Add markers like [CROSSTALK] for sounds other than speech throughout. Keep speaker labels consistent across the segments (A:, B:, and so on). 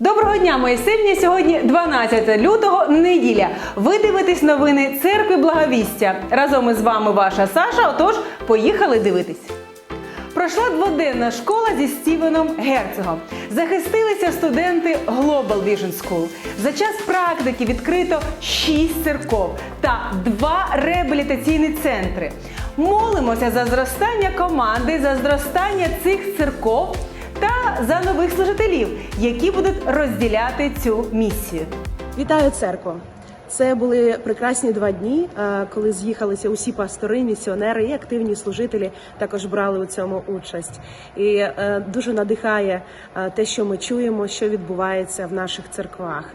A: Доброго дня, мої сильні! Сьогодні 12 лютого, неділя. Ви дивитесь новини церкви Благовістя. Разом із вами ваша Саша. Отож, поїхали дивитись. Пройшла дводенна школа зі Стівеном Герцогом. Захистилися студенти Global Vision School. За час практики відкрито 6 церков та два реабілітаційні центри. Молимося за зростання команди, за зростання цих церков за нових служителів, які будуть розділяти цю місію.
B: Вітаю церкву! Це були прекрасні два дні, е, коли з'їхалися усі пастори, місіонери і активні служителі також брали у цьому участь. І е, дуже надихає е, те, що ми чуємо, що відбувається в наших церквах.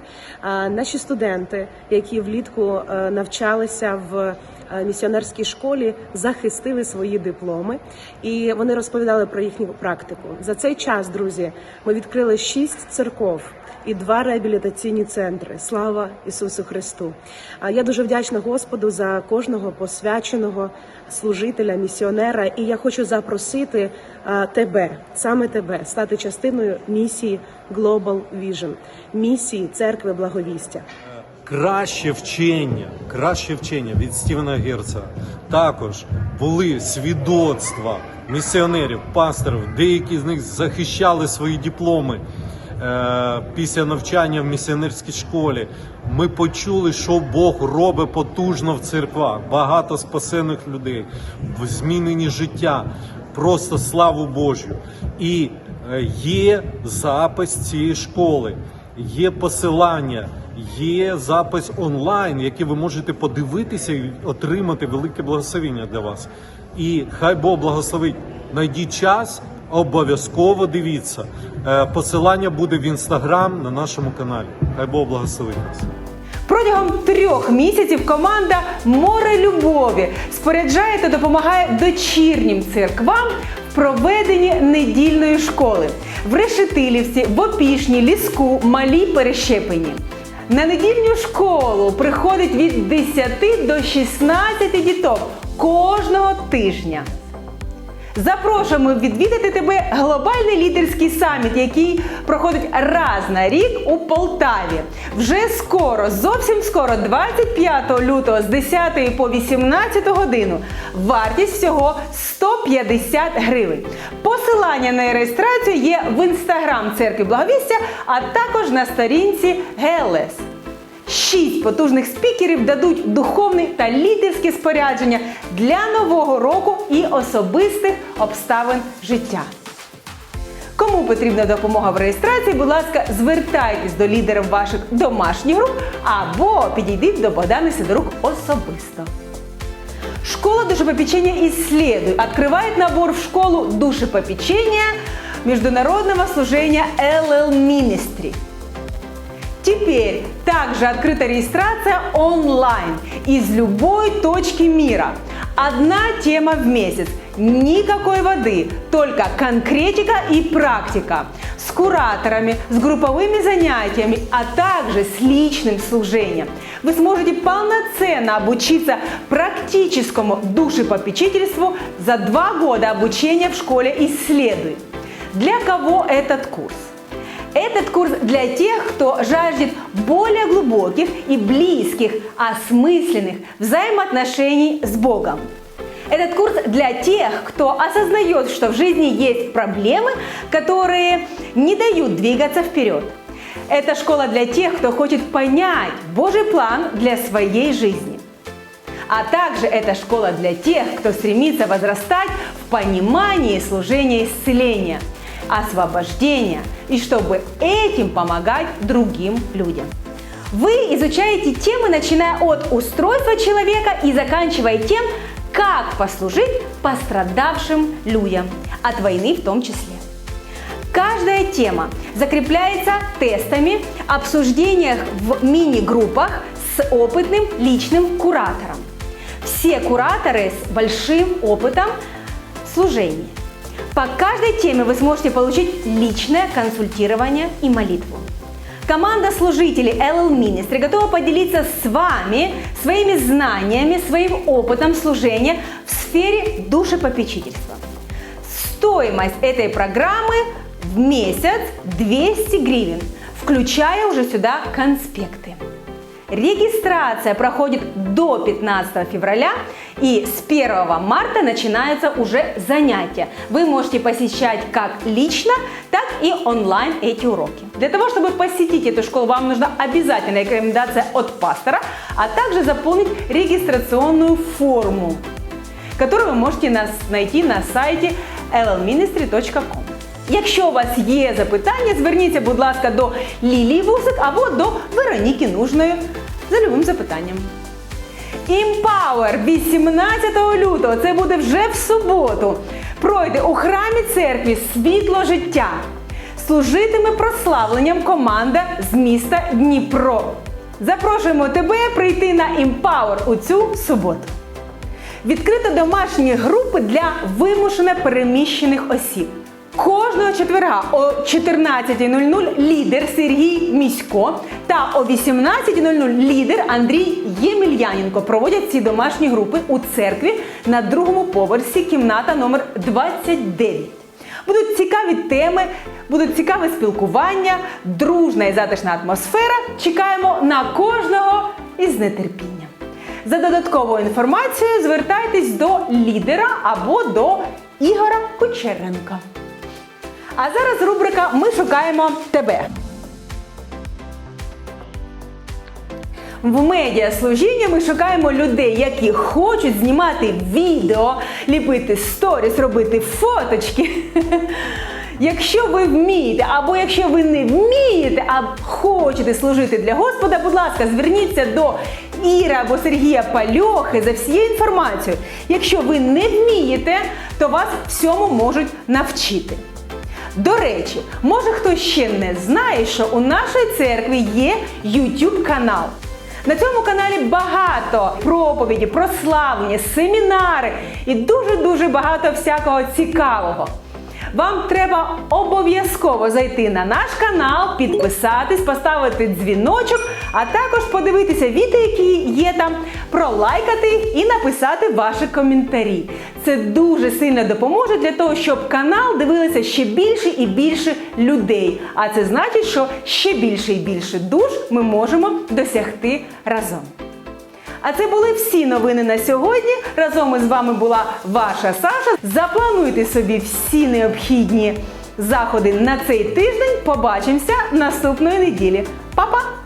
B: Наші студенти, які влітку навчалися в місіонерській школі, захистили свої дипломи, і вони розповідали про їхню практику. За цей час, друзі, ми відкрили шість церков і два реабілітаційні центри. Слава Ісусу Христу! А я дуже вдячна Господу за кожного посвяченого служителя, місіонера. І я хочу запросити тебе, саме тебе, стати частиною місії Global Vision, місії церкви благовістя.
C: Краще вчення, краще вчення від Стівена Герца. Також були свідоцтва місіонерів, пасторів, деякі з них захищали свої дипломи е, після навчання в місіонерській школі. Ми почули, що Бог робить потужно в церквах. Багато спасених людей, в- змінені життя. Просто славу Божу. І е, є запис цієї школи, є посилання, є запис онлайн, який ви можете подивитися і отримати велике благословення для вас. І хай Бог благословить. Найдіть час, обов'язково дивіться. Е, Посилання буде в інстаграм на нашому каналі. Хай Бог благословить нас.
A: Протягом трьох місяців команда Море любові споряджає та допомагає дочірнім церквам в проведенні недільної школи в Решетилівці, в Опішні, Ліску, Малій Перещепені. На недільну школу приходить від 10 до 16 діток кожного тижня. Запрошуємо відвідати тебе глобальний лідерський саміт, який проходить раз на рік у Полтаві. Вже скоро, зовсім скоро, 25 лютого з 10 по 18 годину. Вартість всього 150 гривень. Посилання на реєстрацію є в інстаграм церкви Благовістя, а також на сторінці ГЛС. Шість потужних спікерів дадуть духовне та лідерське спорядження для нового року і особистих обставин життя. Кому потрібна допомога в реєстрації, будь ласка, звертайтесь до лідерів ваших домашніх груп або підійдіть до Богдани Сидорук особисто. Школа душепопечения «Исследуй» открывает набор в школу душепопечения международного служения LL Ministry. Теперь также открыта регистрация онлайн из любой точки мира. Одна тема в месяц, никакой воды, только конкретика и практика. С кураторами, с групповыми занятиями, а также с личным служением. Вы сможете полноценно обучиться практическому душепопечительству за два года обучения в школе «Исследуй». Для кого этот курс? Этот курс для тех, кто жаждет более глубоких и близких, осмысленных взаимоотношений с Богом. Этот курс для тех, кто осознает, что в жизни есть проблемы, которые не дают двигаться вперед. Это школа для тех, кто хочет понять Божий план для своей жизни. А также это школа для тех, кто стремится возрастать в понимании служения исцеления, освобождения и чтобы этим помогать другим людям. Вы изучаете темы, начиная от устройства человека и заканчивая тем, как послужить пострадавшим людям, от войны в том числе. Каждая тема закрепляется тестами, обсуждениях в мини-группах с опытным личным куратором. Все кураторы с большим опытом служения. По каждой теме вы сможете получить личное консультирование и молитву. Команда служителей LL Ministry готова поделиться с вами своими знаниями, своим опытом служения в сфере душепопечительства. Стоимость этой программы в месяц 200 гривен. включая уже сюда конспекты. Регистрация проходит до 15 февраля и с 1 марта начинаются уже занятия. Вы можете посещать как лично, так и онлайн эти уроки. Для того, чтобы посетить эту школу, вам нужна обязательная рекомендация от пастора, а также заполнить регистрационную форму, которую ви можете нас найти на сайті llministry.com. Якщо у вас є запитання, зверніться, будь ласка, до Лілії Вусик або до Вероніки Нужної За любим запитанням. Empower 18 лютого, це буде вже в суботу. Пройде у храмі церкві світло життя. Служитиме прославленням команда з міста Дніпро. Запрошуємо тебе прийти на Empower у цю суботу. Відкрито домашні групи для вимушено переміщених осіб. Кожного четверга о 14.00 лідер Сергій Місько та о 18.00 лідер Андрій Ємельяненко проводять ці домашні групи у церкві на другому поверсі кімната номер 29. Будуть цікаві теми, будуть цікаве спілкування, дружна і затишна атмосфера. Чекаємо на кожного із нетерпінням. За додатковою інформацією звертайтесь до лідера або до Ігора Кучеренка. А зараз рубрика Ми шукаємо тебе. В медіаслужінні ми шукаємо людей, які хочуть знімати відео, ліпити сторіс, робити фоточки. [LAUGHS] Якщо ви вмієте, або якщо ви не вмієте, а хочете служити для Господа, будь ласка, зверніться до Іри або Сергія Пальохи за всією інформацією. Якщо ви не вмієте, то вас всьому можуть навчити. До речі, може хтось ще не знає, що у нашої церкві є YouTube канал. На цьому каналі багато проповіді, прославлення, семінари і дуже-дуже багато всякого цікавого. Вам треба обов'язково зайти на наш канал, підписатись, поставити дзвіночок, а також подивитися відео, які є там, пролайкати і написати ваші коментарі. Це дуже сильно допоможе для того, щоб канал дивилися ще більше і більше людей. А це значить, що ще більше і більше душ ми можемо досягти разом. А це були всі новини на сьогодні. Разом із вами була ваша Саша. Заплануйте собі всі необхідні заходи на цей тиждень. Побачимося наступної неділі. Па-па!